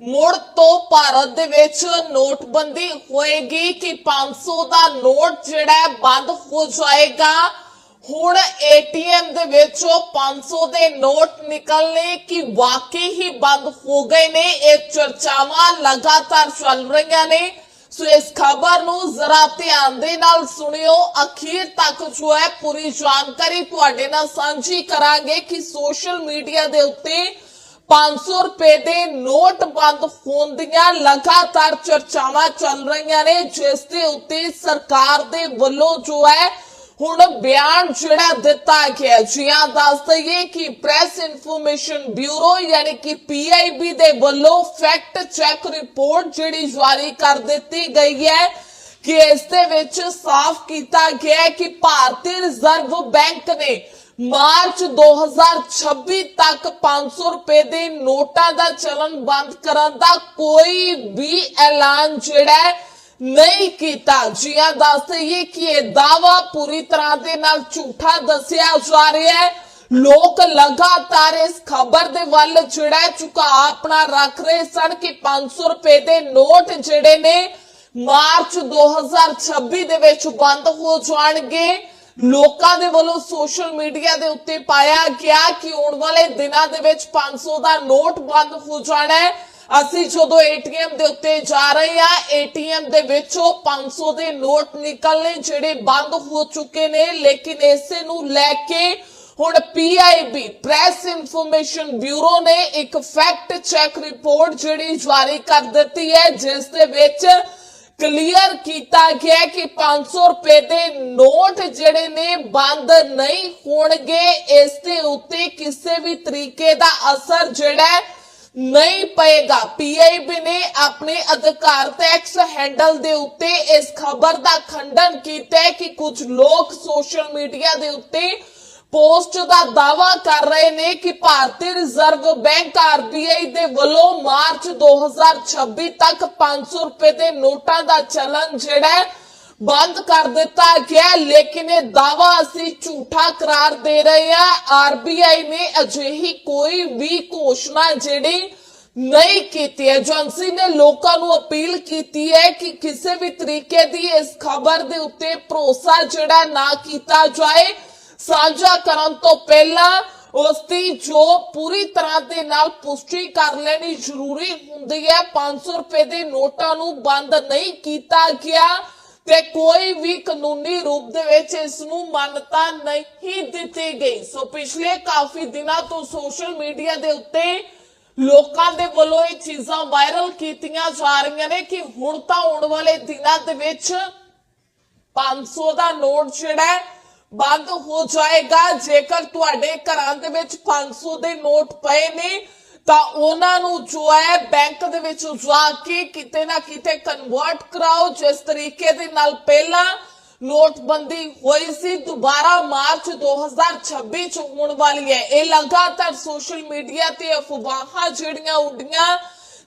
ਮੁੜ ਤੋਂ ਭਾਰਤ ਦੇ ਵਿੱਚ ਨੋਟਬੰਦੀ ਹੋਏਗੀ ਕਿ 500 ਦਾ ਨੋਟ ਜਿਹੜਾ ਬੰਦ ਹੋ ਜਾਏਗਾ। ਹੁਣ ਏਟੀਐਮ ਦੇ ਵਿੱਚੋਂ 500 ਦੇ ਨੋਟ ਨਿਕਲਨੇ ਕਿ ਵਾਕਈ ਹੀ ਬੰਦ ਹੋ ਗਏ ਨੇ। ਇਹ ਚਰਚਾਵਾਂ ਲਗਾਤਾਰ ਚੱਲ ਰਹੀਆਂ ਨੇ। ਸੋ ਇਸ ਖਬਰ ਨੂੰ ਜ਼ਰਾ ਧਿਆਨ ਦੇ ਨਾਲ ਸੁਣਿਓ। ਅਖੀਰ ਤੱਕ ਜੋ ਹੈ ਪੂਰੀ ਜਾਣਕਾਰੀ ਤੁਹਾਡੇ ਨਾਲ ਸਾਂਝੀ ਕਰਾਂਗੇ ਕਿ ਸੋਸ਼ਲ ਮੀਡੀਆ ਦੇ ਉੱਤੇ 500 ਰੁਪਏ ਦੇ ਨੋਟ ਬੰਦ ਹੋਣ ਦੀਆਂ ਲਗਾਤਾਰ ਚਰਚਾਵਾਂ ਚੱਲ ਰਹੀਆਂ ਨੇ, ਜਿਸ ਦੇ ਉੱਤੇ ਸਰਕਾਰ ਦੇ ਵੱਲੋਂ ਜੋ ਹੈ, ਹੁਣ ਬਿਆਨ ਜਿਹੜਾ ਦਿੱਤਾ ਗਿਆ ਜੀ ਦੱਸ ਦਈਏ ਕਿ ਪ੍ਰੈਸ ਇਨਫੋਰਮੇਸ਼ਨ ਬਿਊਰੋ ਯਾਨੀ ਕਿ ਪੀਆਈਬੀ ਦੇ ਵੱਲੋਂ ਫੈਕਟ ਚੈੱਕ ਰਿਪੋਰਟ ਜਿਹੜੀ ਜਾਰੀ ਕਰ ਦਿੱਤੀ ਗਈ ਹੈ ਕਿ ਇਸ ਦੇ ਵਿੱਚ ਸਾਫ਼ ਕੀਤਾ ਗਿਆ ਹੈ ਕਿ ਭਾਰਤੀ ਰਿਜ਼ਰਵ ਬੈਂਕ ਨੇ ਮਾਰਚ 2026 ਤੱਕ 500 ਰੁਪਏ ਦੇ ਨੋਟਾਂ ਦਾ ਚਲਨ ਬੰਦ ਕਰਨ ਦਾ ਕੋਈ ਵੀ ਐਲਾਨ ਜਿਹੜਾ ਹੈ ਨਹੀਂ ਕੀਤਾ। ਜੀ ਦੱਸ ਦਈਏ ਕਿ ਇਹ ਦਾਵਾ ਪੂਰੀ ਤਰ੍ਹਾਂ ਦੇ ਨਾਲ ਝੂਠਾ ਦੱਸਿਆ ਜਾ ਰਿਹਾ ਹੈ। ਲੋਕ ਲਗਾਤਾਰ ਇਸ ਖਬਰ ਦੇ ਵੱਲ ਜਿਹੜਾ ਹੈ ਝੁਕਾਅ ਆਪਣਾ ਰੱਖ ਰਹੇ ਸਨ ਕਿ 500 ਰੁਪਏ ਦੇ ਨੋਟ ਜਿਹੜੇ ਨੇ ਮਾਰਚ 2026 ਦੇ ਵਿੱਚ ਬੰਦ ਹੋ ਜਾਣਗੇ। ਲੋਕਾਂ ਦੇ ਵੱਲੋਂ ਸੋਸ਼ਲ ਮੀਡੀਆ ਦੇ ਉੱਤੇ ਪਾਇਆ ਗਿਆ ਕਿ ਆਉਣ ਵਾਲੇ ਦਿਨਾਂ ਦੇ ਵਿੱਚ 500 ਦਾ ਨੋਟ ਬੰਦ ਹੋ ਜਾਣਾ ਹੈ। ਅਸੀਂ ਜਦੋਂ ਏਟੀਐਮ ਦੇ ਉੱਤੇ ਜਾ ਰਹੇ ਹਾਂ, ਏਟੀਐਮ ਦੇ ਵਿੱਚੋਂ 500 ਦੇ ਨੋਟ ਨਿਕਲਨੇ ਜਿਹੜੇ ਬੰਦ ਹੋ ਚੁੱਕੇ ਨੇ। ਲੇਕਿਨ ਇਸੇ ਨੂੰ ਲੈ ਕੇ ਹੁਣ ਪੀਆਈਬੀ ਪ੍ਰੈਸ ਇਨਫੋਰਮੇਸ਼ਨ ਬਿਊਰੋ ਨੇ ਇੱਕ ਫੈਕਟ ਚੈੱਕ ਰਿਪੋਰਟ ਜਿਹੜੀ ਜਾਰੀ ਕਰ ਦਿੱਤੀ ਹੈ, ਜਿਸ ਦੇ ਵਿੱਚ ਕਲੀਅਰ ਕੀਤਾ ਗਿਆ ਕਿ 500 ਰੁਪਏ ਦੇ ਨੋਟ ਜਿਹੜੇ ਨੇ ਬੰਦ ਨਹੀਂ ਹੋਣਗੇ। ਇਸ ਦੇ ਉੱਤੇ ਕਿਸੇ ਵੀ ਤਰੀਕੇ ਦਾ ਅਸਰ ਜਿਹੜਾ ਨਹੀਂ ਪਏਗਾ। ਪੀਆਈਬੀ ਨੇ ਆਪਣੇ ਅਧਿਕਾਰਤ ਐਕਸ ਹੈਂਡਲ ਦੇ ਉੱਤੇ ਇਸ ਖਬਰ ਦਾ ਖੰਡਨ ਕੀਤਾ ਕਿ ਕੁਝ ਲੋਕ ਸੋਸ਼ਲ ਮੀਡੀਆ ਦੇ ਉੱਤੇ ਪੋਸਟ ਦਾ ਦਾਵਾ ਕਰ ਰਹੇ ਨੇ ਕਿ ਭਾਰਤੀ ਰਿਜ਼ਰਵ ਬੈਂਕ ਆਰਬੀਆਈ ਦੇ ਵੱਲੋਂ ਮਾਰਚ 2026 ਤੱਕ 500 ਰੁਪਏ ਦੇ ਨੋਟਾਂ ਦਾ ਚਲਨ ਜਿਹੜਾ ਬੰਦ ਕਰ ਦਿੱਤਾ ਗਿਆ ਲੇਕਿਨ ਇਹ ਦਾਵਾ ਅਸੀਂ ਝੂਠਾ ਕਰਾਰ ਦੇ ਰਹੇ ਹਾਂ। ਆਰਬੀਆਈ ਨੇ ਅਜਿਹੀ ਕੋਈ ਵੀ ਘੋਸ਼ਣਾ ਜਿਹੜੀ ਨਹੀਂ ਕੀਤੀ ਏਜੰਸੀ ਨੇ ਲੋਕਾਂ ਨੂੰ ਅਪੀਲ ਕੀਤੀ ਹੈ ਕਿ ਕਿਸੇ ਵੀ ਤਰੀਕੇ ਦੀ ਇਸ ਖਬਰ ਦੇ ਉੱਤੇ ਭਰੋਸਾ ਜਿਹੜਾ ਨਾ ਕੀਤਾ ਜਾਏ। ਸਾਂਝਾ ਕਰਨ ਤੋਂ ਪਹਿਲਾਂ ਉਸ ਦੀ ਜੋ ਪੂਰੀ ਤਰ੍ਹਾਂ ਦੇ ਨਾਲ ਪੁਸ਼ਟੀ ਕਰ ਲੈਣੀ ਜ਼ਰੂਰੀ ਹੁੰਦੀ ਹੈ। 500 ਰੁਪਏ ਦੇ ਨੋਟਾਂ ਨੂੰ ਬੰਦ ਨਹੀਂ ਕੀਤਾ ਗਿਆ ਤੇ ਕੋਈ ਵੀ ਕਾਨੂੰਨੀ ਰੂਪ ਦੇ ਵਿੱਚ ਇਸ ਨੂੰ ਮਾਨਤਾ ਨਹੀਂ ਦਿੱਤੀ ਗਈ। ਸੋ ਪਿਛਲੇ ਕਾਫੀ ਦਿਨਾਂ ਤੋਂ ਸੋਸ਼ਲ ਮੀਡੀਆ ਦੇ ਉੱਤੇ ਲੋਕਾਂ ਦੇ ਵੱਲੋਂ ਇਹ ਚੀਜ਼ਾਂ ਵਾਇਰਲ ਕੀਤੀਆਂ ਜਾ ਰਹੀਆਂ ਨੇ ਕਿ ਹੁਣ ਤਾਂ ਆਉਣ ਵਾਲੇ ਦਿਨਾਂ ਦੇ ਵਿੱਚ 500 ਦਾ ਨੋਟ ਜਿਹੜਾ ਬੰਦ ਹੋ ਜਾਏਗਾ। ਜੇਕਰ ਤੁਹਾਡੇ ਘਰਾਂ ਦੇ ਵਿੱਚ 500 ਦੇ ਨੋਟ ਪਏ ਨੇ, ਤਾਂ ਉਹਨਾਂ ਨੂੰ ਜੋ ਹੈ ਬੈਂਕ ਦੇ ਵਿੱਚ ਜਾ ਕੇ ਕਿਤੇ ਨਾ ਕਿਤੇ ਕਨਵਰਟ ਕਰਾਓ। ਜਿਸ ਤਰੀਕੇ ਦੇ ਨਾਲ ਪਹਿਲਾਂ ਨੋਟਬੰਦੀ ਹੋਈ ਸੀ, ਦੁਬਾਰਾ ਮਾਰਚ 2026 ਚ ਹੋਣ ਵਾਲੀ ਹੈ। ਇਹ ਲਗਾਤਾਰ ਸੋਸ਼ਲ ਮੀਡੀਆ ਤੇ ਅਫਵਾਹਾਂ ਜਿਹੜੀਆਂ ਉੱਡੀਆਂ।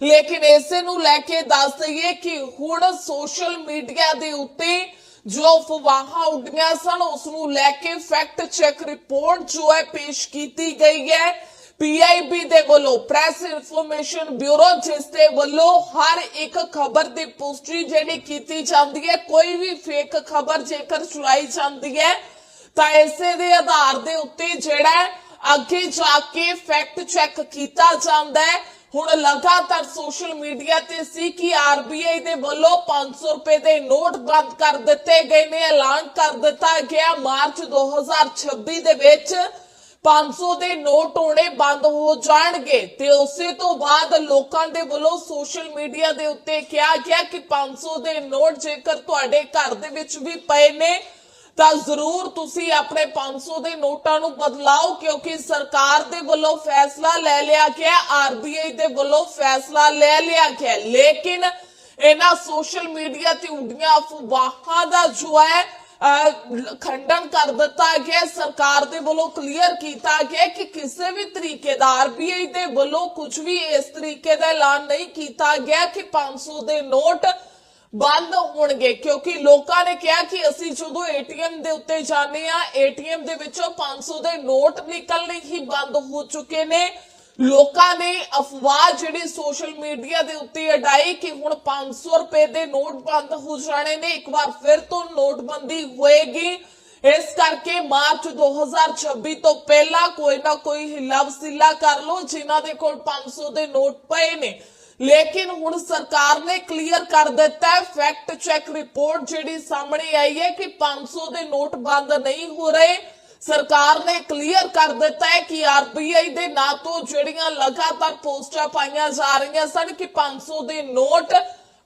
ਲੇਕਿਨ ਇਸੇ ਨੂੰ ਲੈ ਕੇ ਦੱਸ ਦਈਏ ਕਿ ਹੁਣ ਸੋਸ਼ਲ ਮੀਡੀਆ ਦੇ ਉੱਤੇ ਜੋ ਅਫਵਾਹਾਂ ਉੱਡੀਆਂ ਸਨ, ਉਸ ਨੂੰ ਲੈ ਕੇ ਫੈਕਟ ਚੈੱਕ ਰਿਪੋਰਟ ਜੋ ਹੈ ਪੇਸ਼ ਕੀਤੀ ਗਈ ਹੈ। ਪੀਆਈਬੀ ਦੇ ਵੱਲੋਂ ਪ੍ਰੈਸ ਇਨਫੋਰਮੇਸ਼ਨ ਬਿਊਰੋ ਜਿਸ ਦੇ ਵੱਲੋਂ ਹਰ ਇੱਕ ਖਬਰ ਦੀ ਪੁਸ਼ਟੀ ਜਿਹੜੀ ਕੀਤੀ ਜਾਂਦੀ ਹੈ, ਕੋਈ ਵੀ ਫੇਕ ਖਬਰ ਜੇਕਰ ਸੁਣਾਈ ਜਾਂਦੀ ਹੈ, ਤਾਂ ਇਸੇ ਦੇ ਆਧਾਰ ਦੇ ਉੱਤੇ ਜਿਹੜਾ ਅੱਗੇ ਜਾ ਕੇ ਫੈਕਟ ਚੈੱਕ ਕੀਤਾ ਜਾਂਦਾ ਹੈ। ਹੁਣ ਲਗਾਤਾਰ ਸੋਸ਼ਲ ਮੀਡੀਆ ਤੇ ਸੀ ਕਿ ਆਰਬੀਆਈ ਦੇ ਵੱਲੋਂ 500 ਰੁਪਏ ਦੇ ਨੋਟ ਬੰਦ ਕਰ ਦਿੱਤੇ ਗਏ ਨੇ, ਐਲਾਨ ਕਰ ਦਿੱਤਾ ਗਿਆ। ਮਾਰਚ 2026 ਦੇ ਵਿੱਚ 500 ਦੇ ਨੋਟ ਹੋਣੇ ਬੰਦ ਹੋ ਜਾਣਗੇ ਤੇ ਉਸੇ ਤੋਂ ਬਾਅਦ ਲੋਕਾਂ ਦੇ ਵੱਲੋਂ ਸੋਸ਼ਲ ਮੀਡੀਆ ਦੇ ਉੱਤੇ ਕਿਹਾ ਗਿਆ ਕਿ 500 ਦੇ ਨੋਟ ਜੇਕਰ ਤੁਹਾਡੇ ਘਰ ਦੇ ਵਿੱਚ ਵੀ ਪਏ ਨੇ ਤਾਂ ਜ਼ਰੂਰ ਤੁਸੀਂ ਆਪਣੇ 500 ਦੇ ਨੋਟਾਂ ਨੂੰ ਬਦਲਾਓ ਕਿਉਂਕਿ ਸਰਕਾਰ ਦੇ ਵੱਲੋਂ ਫੈਸਲਾ ਲੈ ਲਿਆ ਗਿਆ ਆਰਬੀਆਈ ਦੇ ਵੱਲੋਂ ਫੈਸਲਾ ਲੈ ਲਿਆ ਗਿਆ। ਲੇਕਿਨ ਇਹਨਾਂ ਸੋਸ਼ਲ ਮੀਡੀਆ ਤੇ ਉੱਡੀਆਂ ਅਫਵਾਹਾਂ ਦਾ ਜੋ ਹੈ ਅਹ, ਖੰਡਨ ਕਰ ਦਿੱਤਾ ਗਿਆ। ਸਰਕਾਰ ਦੇ ਵੱਲੋਂ ਕਲੀਅਰ ਕੀਤਾ ਗਿਆ ਕਿ ਕਿਸੇ ਵੀ ਤਰੀਕੇ ਦਾ ਆਰਬੀਆਈ ਦੇ ਵੱਲੋਂ ਕੁਝ ਵੀ ਇਸ ਤਰੀਕੇ ਦਾ ਐਲਾਨ ਨਹੀਂ ਕੀਤਾ ਗਿਆ ਕਿ 500 ਦੇ ਨੋਟ ਬੰਦ ਹੋਣਗੇ, ਕਿਉਂਕਿ ਲੋਕਾਂ ਨੇ ਕਿਹਾ ਕਿ ਅਸੀਂ ਜਦੋਂ ਏਟੀਐਮ ਦੇ ਉੱਤੇ ਜਾਂਦੇ ਆ ਏਟੀਐਮ ਦੇ ਵਿੱਚੋਂ 500 ਦੇ ਨੋਟ ਨਿਕਲਣੇ ਹੀ ਬੰਦ ਹੋ ਚੁੱਕੇ ਨੇ। ਲੋਕਾਂ ਨੇ ਅਫਵਾਹ ਜਿਹੜੀ ਸੋਸ਼ਲ ਮੀਡੀਆ ਦੇ ਉੱਤੇ ਅਡਾਈ ਕਿ ਹੁਣ 500 ਰੁਪਏ ਦੇ ਨੋਟ ਬੰਦ ਹੋ ਜਾਣੇ ਨੇ। ਇੱਕ ਵਾਰ ਫਿਰ ਤੋਂ ਨੋਟਬੰਦੀ ਹੋਏਗੀ। ਇਸ ਕਰਕੇ ਮਾਰਚ 2026 ਤੋਂ ਪਹਿਲਾਂ ਕੋਈ ਨਾ ਕੋਈ ਹਿੱਲਾ ਵਸੀਲਾ ਕਰ ਲਓ, ਜਿਨ੍ਹਾਂ ਦੇ ਕੋਲ 500 ਦੇ ਨੋਟ ਪਏ ਨੇ। ਲੇਕਿਨ ਹੁਣ ਸਰਕਾਰ ਨੇ ਕਲੀਅਰ ਕਰ ਦਿੱਤਾ ਹੈ ਫੈਕਟ ਚੈੱਕ ਰਿਪੋਰਟ ਜਿਹੜੀ ਸਾਹਮਣੇ ਆਈ ਹੈ ਕਿ 500 ਦੇ ਨੋਟ ਬੰਦ ਨਹੀਂ ਹੋ ਰਹੇ। ਸਰਕਾਰ ਨੇ ਕਲੀਅਰ ਕਰ ਦਿੱਤਾ ਹੈ ਕਿ ਆਰਬੀਆਈ ਦੇ ਨਾਂ ਤੋਂ ਜਿਹੜੀਆਂ ਲਗਾਤਾਰ ਪੋਸਟਾਂ ਪਾਈਆਂ ਜਾ ਰਹੀਆਂ ਸਨ ਕਿ 500 ਦੇ ਨੋਟ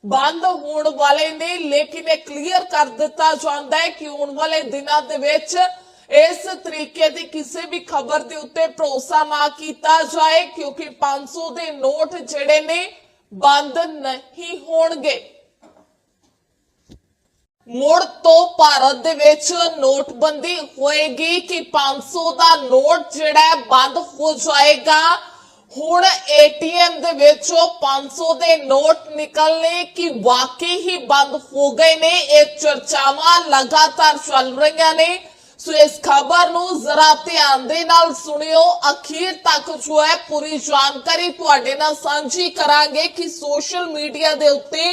ਬੰਦ ਹੋਣ ਵਾਲੇ ਨੇ, ਲੇਕਿਨ ਇਹ ਕਲੀਅਰ ਕਰ ਦਿੱਤਾ ਜਾਂਦਾ ਹੈ ਕਿ ਆਉਣ ਵਾਲੇ ਦਿਨਾਂ ਦੇ ਵਿੱਚ ਇਸ ਤਰੀਕੇ ਦੀ ਕਿਸੇ ਵੀ ਖਬਰ ਦੇ ਉੱਤੇ ਭਰੋਸਾ ਨਾ ਕੀਤਾ ਜਾਏ, ਕਿਉਂਕਿ 500 ਦੇ ਨੋਟ ਜਿਹੜੇ ਨੇ ਬੰਦ ਨਹੀਂ ਹੋਣਗੇ। ਮੁੜ ਤੋਂ ਭਾਰਤ ਦੇ ਵਿੱਚ ਨੋਟਬੰਦੀ ਹੋਏਗੀ ਕਿ 500 ਦਾ ਨੋਟ ਜਿਹੜਾ ਬੰਦ ਹੋ ਜਾਏਗਾ। ਹੁਣ ਏਟੀਐਮ ਦੇ ਵਿੱਚੋਂ 500 ਦੇ ਨੋਟ ਨਿਕਲਨੇ ਕਿ ਵਾਕਈ ਹੀ ਬੰਦ ਹੋ ਗਏ ਨੇ। ਇਹ ਚਰਚਾਵਾਂ ਲਗਾਤਾਰ ਚੱਲ ਰਹੀਆਂ ਨੇ। ਸੋ ਇਸ ਖਬਰ ਨੂੰ ਜ਼ਰਾ ਧਿਆਨ ਦੇ ਨਾਲ ਸੁਣਿਓ। ਅਖੀਰ ਤੱਕ ਜੋ ਹੈ ਪੂਰੀ ਜਾਣਕਾਰੀ ਤੁਹਾਡੇ ਨਾਲ ਸਾਂਝੀ ਕਰਾਂਗੇ ਕਿ ਸੋਸ਼ਲ ਮੀਡੀਆ ਦੇ ਉੱਤੇ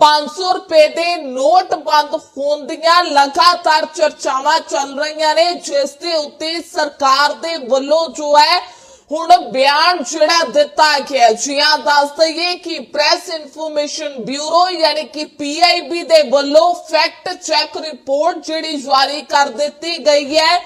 500 ਰੁਪਏ ਦੇ ਨੋਟ ਬੰਦ ਹੋਣ ਦੀਆਂ ਲਗਾਤਾਰ ਚਰਚਾਵਾਂ ਚੱਲ ਰਹੀਆਂ ਨੇ, ਜਿਸ ਦੇ ਉੱਤੇ ਸਰਕਾਰ ਦੇ ਵੱਲੋਂ ਜੋ ਹੈ ਹੁਣ ਬਿਆਨ ਜਿਹੜਾ ਦਿੱਤਾ ਗਿਆ ਜੀ ਹਾਂ, ਦੱਸ ਦਈਏ ਕਿ ਪ੍ਰੈਸ ਇਨਫੋਰਮੇਸ਼ਨ ਬਿਊਰੋ ਯਾਨੀ ਕਿ ਪੀਆਈਬੀ ਦੇ ਵੱਲੋਂ ਫੈਕਟ ਚੈੱਕ ਰਿਪੋਰਟ ਜਿਹੜੀ ਜਾਰੀ ਕਰ ਦਿੱਤੀ ਗਈ ਹੈ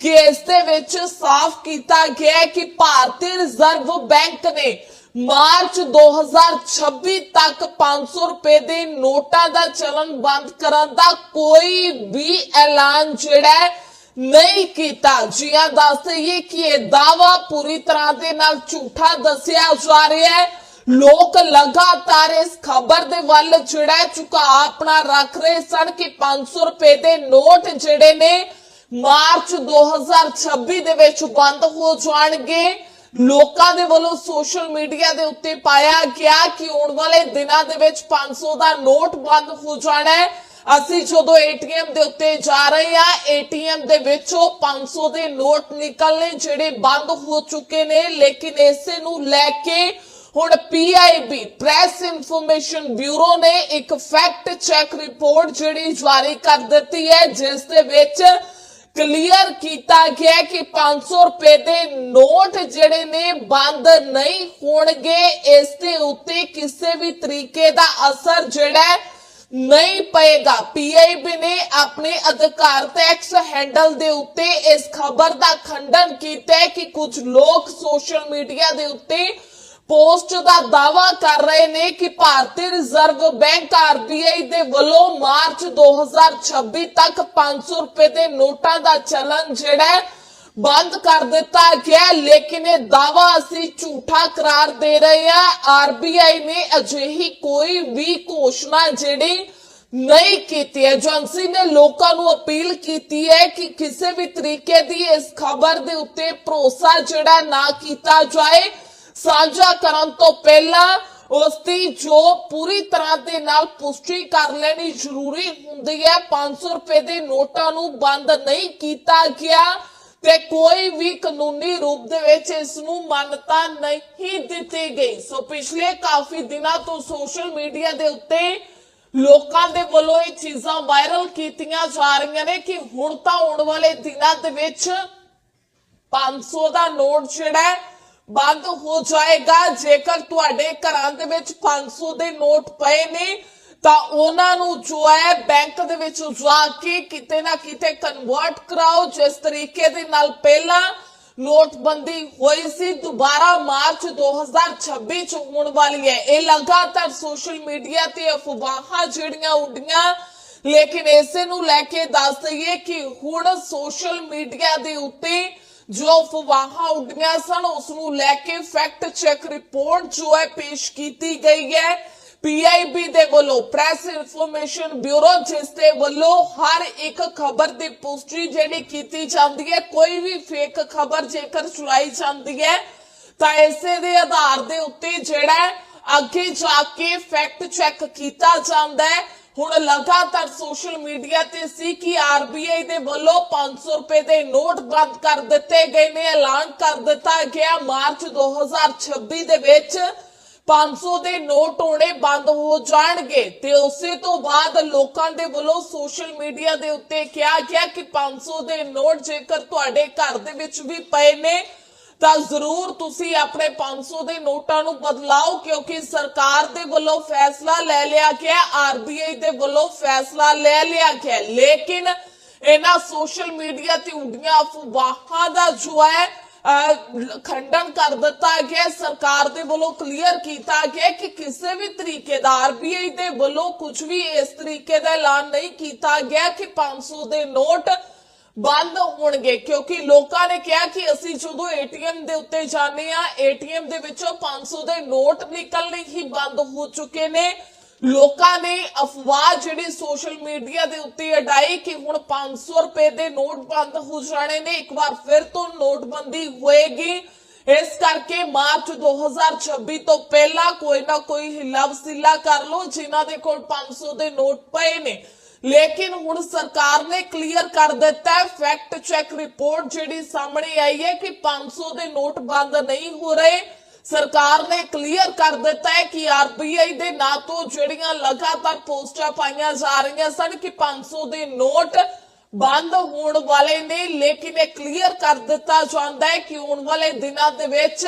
ਕਿ ਇਸ ਦੇ ਵਿੱਚ ਸਾਫ਼ ਕੀਤਾ ਗਿਆ ਕਿ ਭਾਰਤੀ ਰਿਜ਼ਰਵ ਬੈਂਕ ਨੇ ਮਾਰਚ 2026 ਤੱਕ 500 ਰੁਪਏ ਦੇ ਨੋਟਾਂ ਦਾ ਚਲਨ ਬੰਦ ਕਰਨ ਦਾ ਕੋਈ ਵੀ ਐਲਾਨ ਜਿਹੜਾ ਨਹੀਂ ਕੀਤਾ। ਜੀ ਹਾਂ ਦੱਸ ਦਈਏ ਕਿ ਇਹ ਦਾਵਾ ਪੂਰੀ ਤਰ੍ਹਾਂ ਦੇ ਨਾਲ ਝੂਠਾ ਦੱਸਿਆ ਜਾ ਰਿਹਾ ਹੈ। ਲੋਕ ਲਗਾਤਾਰ ਇਸ ਖਬਰ ਦੇ ਵੱਲ ਜਿਹੜਾ ਹੈ ਆਪਣਾ ਰੱਖ ਰਹੇ ਸਨ ਕਿ 500 ਰੁਪਏ ਦੇ ਨੋਟ ਜਿਹੜੇ ਨੇ ਮਾਰਚ 2026 ਦੇ ਵਿੱਚ ਬੰਦ ਹੋ ਜਾਣਗੇ। ਲੋਕਾਂ ਦੇ ਵੱਲੋਂ ਸੋਸ਼ਲ ਮੀਡੀਆ ਦੇ ਉੱਤੇ ਪਾਇਆ ਗਿਆ ਕਿ ਆਉਣ ਵਾਲੇ ਦਿਨਾਂ ਦੇ ਵਿੱਚ 500 ਦਾ ਨੋਟ ਬੰਦ ਹੋ ਜਾਣਾ ਹੈ। ਅਸੀਂ ਜਦੋਂ ਏਟੀਐਮ ਦੇ ਉੱਤੇ ਜਾ ਰਹੇ ਹਾਂ, ਏਟੀਐਮ ਦੇ ਵਿੱਚੋਂ 500 ਦੇ ਨੋਟ ਨਿਕਲਨੇ ਜਿਹੜੇ ਬੰਦ ਹੋ ਚੁੱਕੇ ਨੇ। ਲੇਕਿਨ ਇਸੇ ਨੂੰ ਲੈ ਕੇ ਹੁਣ ਪੀਆਈਬੀ ਪ੍ਰੈਸ ਇਨਫੋਰਮੇਸ਼ਨ ਬਿਊਰੋ ਨੇ ਇੱਕ ਫੈਕਟ ਚੈੱਕ ਰਿਪੋਰਟ ਜਿਹੜੀ ਜਾਰੀ ਕਰ ਦਿੱਤੀ ਹੈ, ਜਿਸ ਦੇ ਵਿੱਚ ਕਲੀਅਰ ਕੀਤਾ ਗਿਆ ਕਿ 500 ਰੁਪਏ ਦੇ ਨੋਟ ਜਿਹੜੇ ਨੇ ਬੰਦ ਨਹੀਂ ਹੋਣਗੇ। ਇਸ ਦੇ ਉੱਤੇ ਕਿਸੇ ਵੀ ਤਰੀਕੇ ਦਾ ਅਸਰ ਜਿਹੜਾ ਨਹੀਂ ਪਏਗਾ। ਪੀਆਈਬੀ ਨੇ ਆਪਣੇ ਅਧਿਕਾਰਤ ਐਕਸ ਹੈਂਡਲ ਦੇ ਉੱਤੇ ਇਸ ਖਬਰ ਦਾ ਖੰਡਨ ਕੀਤਾ ਹੈ ਕਿ ਕੁਝ ਲੋਕ ਸੋਸ਼ਲ ਮੀਡੀਆ ਦੇ ਉੱਤੇ ਪੋਸਟ ਦਾ ਦਾਵਾ ਕਰ ਰਹੇ ਨੇ ਕਿ ਭਾਰਤੀ ਰਿਜ਼ਰਵ ਬੈਂਕ ਆਰਬੀਆਈ ਦੇ ਵੱਲੋਂ ਮਾਰਚ 2026 ਤੱਕ 500 ਰੁਪਏ ਦੇ ਨੋਟਾਂ ਦਾ ਚਲਨ ਜਿਹੜਾ ਬੰਦ ਕਰ ਦਿੱਤਾ ਗਿਆ ਲੇਕਿਨ ਇਹ ਦਾਵਾ ਅਸੀਂ ਝੂਠਾ ਕਰਾਰ ਦੇ ਰਹੇ ਹਾਂ। ਆਰਬੀਆਈ ਨੇ ਅਜਿਹੀ ਕੋਈ ਵੀ ਘੋਸ਼ਣਾ ਜਿਹੜੀ ਨਹੀਂ ਕੀਤੀ ਏਜੰਸੀ ਨੇ ਲੋਕਾਂ ਨੂੰ ਅਪੀਲ ਕੀਤੀ ਹੈ ਕਿ ਕਿਸੇ ਵੀ ਤਰੀਕੇ ਦੀ ਇਸ ਖਬਰ ਦੇ ਉੱਤੇ ਭਰੋਸਾ ਜਿਹੜਾ ਨਾ ਕੀਤਾ ਜਾਏ। ਸਾਂਝਾ ਕਰਨ ਤੋਂ ਪਹਿਲਾਂ ਉਸ ਦੀ ਜੋ ਪੂਰੀ ਤਰ੍ਹਾਂ ਦੇ ਨਾਲ ਪੁਸ਼ਟੀ ਕਰ ਲੈਣੀ ਜ਼ਰੂਰੀ ਹੁੰਦੀ ਹੈ। 500 ਰੁਪਏ ਦੇ ਨੋਟਾਂ ਨੂੰ ਬੰਦ ਨਹੀਂ ਕੀਤਾ ਗਿਆ। ਤੇ ਕੋਈ ਵੀ ਕਾਨੂੰਨੀ ਰੂਪ ਦੇ ਵਿੱਚ ਇਸ ਨੂੰ ਮਾਨਤਾ ਨਹੀਂ ਦਿੱਤੀ ਗਈ। ਸੋ ਪਿਛਲੇ ਕਾਫੀ ਦਿਨਾਂ ਤੋਂ ਸੋਸ਼ਲ ਮੀਡੀਆ ਦੇ ਉੱਤੇ ਲੋਕਾਂ ਦੇ ਵੱਲੋਂ ਇਹ ਚੀਜ਼ਾਂ ਵਾਇਰਲ ਕੀਤੀਆਂ ਜਾ ਰਹੀਆਂ ਨੇ ਕਿ ਹੁਣ ਤਾਂ ਆਉਣ ਵਾਲੇ ਦਿਨਾਂ ਦੇ ਵਿੱਚ 500 ਦਾ ਨੋਟ ਜਿਹੜਾ ਬੰਦ ਹੋ ਜਾਏਗਾ। ਜੇਕਰ ਤੁਹਾਡੇ ਘਰਾਂ ਦੇ ਵਿੱਚ 500 ਦੇ ਨੋਟ ਪਏ ਨੇ ਤਾਂ ਉਹਨਾਂ ਨੂੰ ਜੋ ਹੈ ਬੈਂਕ ਦੇ ਵਿੱਚ ਜਾ ਕੇ ਕਿਤੇ ਨਾ ਕਿਤੇ ਕਨਵਰਟ ਕਰਾਓ। ਜਿਸ ਤਰੀਕੇ ਦੇ ਨਾਲ ਪਹਿਲਾਂ ਨੋਟਬੰਦੀ ਹੋਈ ਸੀ, ਦੁਬਾਰਾ ਮਾਰਚ 2026 ਚ ਹੋਣ ਵਾਲੀ ਹੈ। ਇਹ ਲਗਾਤਾਰ ਸੋਸ਼ਲ ਮੀਡੀਆ ਤੇ ਅਫਵਾਹਾਂ ਜਿਹੜੀਆਂ ਉੱਡੀਆਂ। ਲੇਕਿਨ ਇਸੇ ਨੂੰ ਲੈ ਕੇ ਦੱਸ ਦਈਏ ਕਿ ਹੁਣ ਸੋਸ਼ਲ ਮੀਡੀਆ ਦੇ ਉੱਤੇ ਜੋ ਅਫਵਾਹਾਂ ਉੱਡੀਆਂ ਸਨ, ਉਸ ਨੂੰ ਲੈ ਕੇ ਫੈਕਟ ਚੈੱਕ ਰਿਪੋਰਟ ਜੋ ਹੈ ਪੇਸ਼ ਕੀਤੀ ਗਈ ਹੈ। ਪੀਆਈਬੀ ਦੇ ਵੱਲੋਂ ਪ੍ਰੈਸ ਇਨਫੋਰਮੇਸ਼ਨ ਬਿਊਰੋ ਜਿਸ ਦੇ ਵੱਲੋਂ ਹਰ ਇੱਕ ਖਬਰ ਦੀ ਪੁਸ਼ਟੀ ਜਿਹੜੀ ਕੀਤੀ ਜਾਂਦੀ ਹੈ, ਕੋਈ ਵੀ ਫੇਕ ਖਬਰ ਜੇਕਰ ਚੁਰਾਈ ਜਾਂਦੀ ਹੈ, ਤਾਂ ਇਸੇ ਦੇ ਆਧਾਰ ਦੇ ਉੱਤੇ ਜਿਹੜਾ ਅੱਗੇ ਜਾ ਕੇ ਫੈਕਟ ਚੈੱਕ ਕੀਤਾ ਜਾਂਦਾ ਹੈ। ਹੁਣ ਲਗਾਤਾਰ ਸੋਸ਼ਲ ਮੀਡੀਆ ਤੇ ਸੀ ਕਿ ਆਰਬੀਆਈ ਦੇ ਵੱਲੋਂ 500 ਰੁਪਏ ਦੇ ਨੋਟ ਬੰਦ ਕਰ ਦਿੱਤੇ ਗਏ ਨੇ, ਐਲਾਨ ਕਰ ਦਿੱਤਾ ਗਿਆ ਮਾਰਚ 2026 ਦੇ ਵਿੱਚ। 500 ਦੇ ਨੋਟ ਹੋਣੇ ਬੰਦ ਹੋ ਜਾਣਗੇ ਤੇ ਉਸੇ ਤੋਂ ਬਾਅਦ ਲੋਕਾਂ ਦੇ ਵੱਲੋਂ ਸੋਸ਼ਲ ਮੀਡੀਆ ਦੇ ਉੱਤੇ ਕਿਹਾ ਗਿਆ ਕਿ 500 ਦੇ ਨੋਟ ਜੇਕਰ ਤੁਹਾਡੇ ਘਰ ਦੇ ਵਿੱਚ ਵੀ ਪਏ ਨੇ, ਤਾਂ ਜ਼ਰੂਰ ਤੁਸੀਂ ਆਪਣੇ 500 ਦੇ ਨੋਟਾਂ ਨੂੰ ਬਦਲਾਓ, ਕਿਉਂਕਿ ਸਰਕਾਰ ਦੇ ਵੱਲੋਂ ਫੈਸਲਾ ਲੈ ਲਿਆ ਗਿਆ ਆਰਬੀਆਈ ਦੇ ਵੱਲੋਂ ਫੈਸਲਾ ਲੈ ਲਿਆ ਗਿਆ। ਲੇਕਿਨ ਇਹਨਾਂ ਸੋਸ਼ਲ ਮੀਡੀਆ ਤੇ ਉੱਡੀਆਂ ਅਫਵਾਹਾਂ ਦਾ ਜੋ ਹੈ ਖੰਡਨ ਕਰ ਦਿੱਤਾ ਗਿਆ, ਸਰਕਾਰ ਦੇ ਵੱਲੋਂ ਕਲੀਅਰ ਕੀਤਾ ਗਿਆ ਕਿ ਕਿਸੇ ਵੀ ਤਰੀਕੇ ਦਾ ਆਰਬੀਆਈ ਦੇ ਵੱਲੋਂ ਕੁਝ ਵੀ ਇਸ ਤਰੀਕੇ ਦਾ ਐਲਾਨ ਨਹੀਂ ਕੀਤਾ ਗਿਆ ਕਿ 500 ਦੇ ਨੋਟ ਬੰਦ ਹੋਣਗੇ। ਕਿਉਂਕਿ ਲੋਕਾਂ ਨੇ ਕਿਹਾ ਕਿ ਅਸੀਂ ਜਦੋਂ ਏਟੀਐਮ ਦੇ ਉੱਤੇ ਜਾਂਦੇ ਆ ਏਟੀਐਮ ਦੇ ਵਿੱਚੋਂ 500 ਦੇ ਨੋਟ ਨਿਕਲਣੇ ਹੀ ਬੰਦ ਹੋ ਚੁੱਕੇ ਨੇ। ਲੋਕਾਂ ਨੇ ਅਫਵਾਹ ਜਿਹੜੀ ਸੋਸ਼ਲ ਮੀਡੀਆ ਦੇ ਉੱਤੇ ਅਡਾਈ ਕਿ ਹੁਣ 500 ਰੁਪਏ ਦੇ ਨੋਟ ਬੰਦ ਹੋ ਜਾਣੇ ਨੇ, ਇੱਕ ਵਾਰ ਫਿਰ ਤੋਂ ਨੋਟਬੰਦੀ ਹੋਏਗੀ। ਇਸ ਕਰਕੇ ਮਾਰਚ 2026 ਤੋਂ ਪਹਿਲਾਂ ਕੋਈ ਨਾ ਕੋਈ ਹਿੱਲਾ ਵਸੀਲਾ ਕਰ ਲਓ, ਜਿਨ੍ਹਾਂ ਦੇ ਕੋਲ 500 ਦੇ ਨੋਟ ਪਏ ਨੇ। ਲੇਕਿਨ ਹੁਣ ਸਰਕਾਰ ਨੇ ਕਲੀਅਰ ਕਰ ਦਿੱਤਾ ਹੈ, ਫੈਕਟ ਚੈੱਕ ਰਿਪੋਰਟ ਜਿਹੜੀ ਸਾਹਮਣੇ ਆਈ ਹੈ ਕਿ 500 ਦੇ ਨੋਟ ਬੰਦ ਨਹੀਂ ਹੋ ਰਹੇ। ਸਰਕਾਰ ਨੇ ਕਲੀਅਰ ਕਰ ਦਿੱਤਾ ਹੈ ਕਿ ਆਰਬੀਆਈ ਦੇ ਨਾਂ ਤੋਂ ਜਿਹੜੀਆਂ ਲਗਾਤਾਰ ਪੋਸਟਾਂ ਪਾਈਆਂ ਜਾ ਰਹੀਆਂ ਸਨ ਕਿ 500 ਦੇ ਨੋਟ ਬੰਦ ਹੋਣ ਵਾਲੇ ਨੇ, ਲੇਕਿਨ ਇਹ ਕਲੀਅਰ ਕਰ ਦਿੱਤਾ ਜਾਂਦਾ ਹੈ ਕਿ ਆਉਣ ਵਾਲੇ ਦਿਨਾਂ ਦੇ ਵਿੱਚ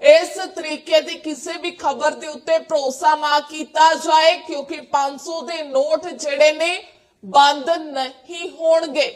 ਇਸ ਤਰੀਕੇ ਦੀ ਕਿਸੇ ਵੀ ਖਬਰ ਦੇ ਉੱਤੇ ਭਰੋਸਾ ਨਾ ਕੀਤਾ ਜਾਏ, ਕਿਉਂਕਿ 500 ਦੇ ਨੋਟ ਜਿਹੜੇ ਨੇ ਬੰਦ ਨਹੀਂ ਹੋਣਗੇ।